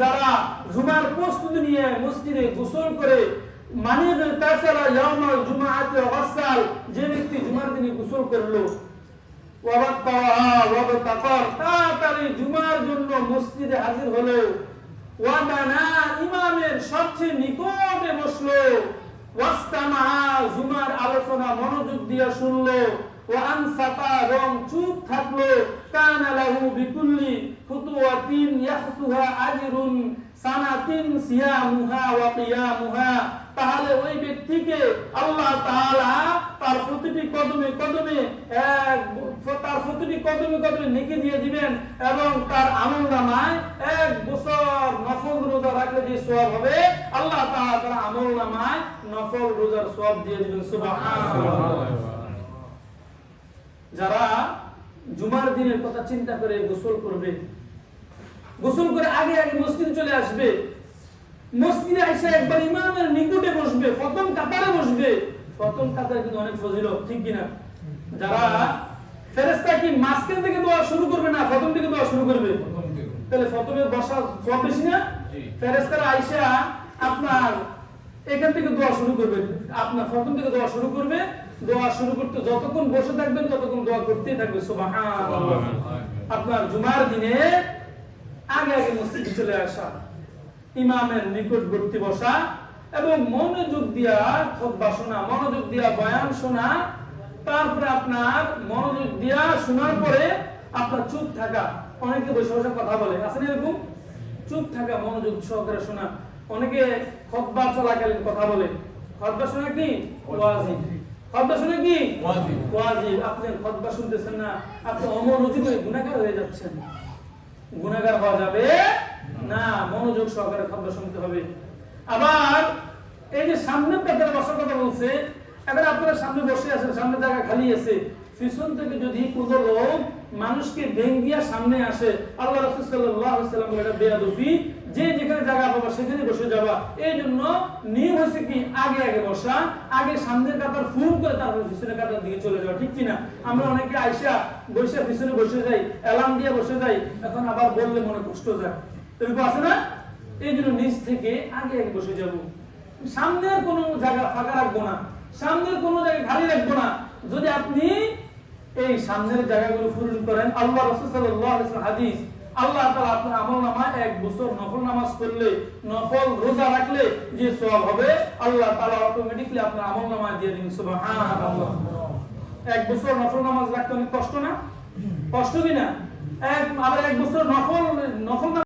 যারা জুমার প্রস্তুতি নিয়ে মসজিদে গোসল করে মানে তাছাড়া ইয়ামাল যে ব্যক্তি জুমার দিনে গোসল করল তাড়াতাড়ি জুমার জন্য মসজিদে হাজির হলো। ওয়াদানা ইমামের সবচেয়ে নিকটে বসল। জুমার আলোচনা মনোযোগ দিয়ে শুনলো রং চুপ থাকল, কানা লাহু বিকুল্লি ইয়াখতুহা ওয়া তাহলে ওই ব্যক্তিকে আল্লাহ তাআলা তার প্রতিটি কদমে কদমে তার প্রতিটি কদমে কদমে নেকি দিয়ে দিবেন এবং তার আমল নামায় এক বছর রোজা যে সওয়াব হবে, আল্লাহ তাআলা আমল নামায় নফল রোজার সওয়াব দিয়ে দিবেন যারা জুমার দিনের কথা চিন্তা করে গোসল করবে, গোসল করে আগে আগে মসজিদে চলে আসবে, মসজিদে এসে একবার ইমামের নিকটে বসবে প্রথম কাতারে বসবে। প্রথম কাতারে কিন্তু অনেক ফজিলত, ঠিক কিনা? যারা ফেরেশতা কি মাঝখান থেকে দোয়া শুরু করবে না প্রথম থেকে দোয়া শুরু করবে তাহলে প্রথমে বসা বেশি না? ফেরেশতারা আইসা আপনার এখান থেকে দোয়া শুরু করবে। আপনার প্রথম থেকে দোয়া শুরু করবে। দোয়া শুরু করতে যতক্ষণ বসে থাকবেন ততক্ষণ দোয়া করতেই থাকবে। আপনার জুমার দিনে আগে আগে মসজিদে চলে আসা ইমামের নিকটবর্তী বসা এবং মনোযোগ দিয়া খুতবা শোনা মনোযোগ দিয়া বয়ান শোনা তারপরে আপনার মনোযোগ দিয়া শোনার পরে আপনার চুপ থাকা। অনেকে বসে বসে কথা বলে। আছে না এরকম? চুপ থাকা মনোযোগ সহকারে শোনা। অনেকে খতবা চলাকালীন কথা বলে। খতবা শোনা কি? ওয়াজিব। খতবা শোনা কি? ওয়াজিব। ওয়াজিব। আপনি খতবা শুনতেছেন না। আপনি অমনোযোগী হয়ে গুনাহগার হয়ে যাচ্ছেন। গুনাহগার হওয়া যাবে না। মনোযোগ সহকারে খতবা শুনতে হবে। আবার এই যে সামনে কাতারে বসার কথা বলছে এবার আপনারা সামনে বসে আছেন, সামনে জায়গা খালি আছে। পিছন থেকে যদি কোনো লোক মানুষকে ভেঙ্গিয়া সামনে আসে, আল্লাহ রাসূল সাল্লাল্লাহু আলাইহি সাল্লাম এটা বেয়াদবি। যে যেখানে জায়গা পাবা, সেখানে বসে যাবা। এই জন্য নিয়ম হচ্ছে কি, আগে আগে বসা, আগে সামনের কাতার ফুল করে তারপর পিছনের কাতার দিকে চলে যাওয়া, ঠিক কিনা? আমরা অনেকে আইসা বসে, পিছনে বসে যাই অ্যালার্ম দিয়ে বসে যাই, এখন আবার বললে মনে কষ্ট যায়। এরকম আছে না? এই জন্য নিচ থেকে আগে আগে বসে যাব। সামনের কোনো জায়গা ফাঁকা রাখব না। সামনের কোনো জায়গা খালি রাখব না। যদি আপনি এই সামনের জায়গাগুলো পূরণ করেন, আল্লাহ হাদিস, আল্লাহ তাআলা আপনার আমল নামায় এক বছর নফল নামাজ পড়লে, নফল রোজা রাখলে যে সওয়াব হবে, আল্লাহ তাআলা অটোমেটিক্যালি আপনার আমল নামায় দিয়ে দিন, সুবহানাল্লাহ। এক বছর নফল নামাজ রাখতে অনেক কষ্ট না? কষ্ট কি না? এক, আবার এক বছর নফল নফল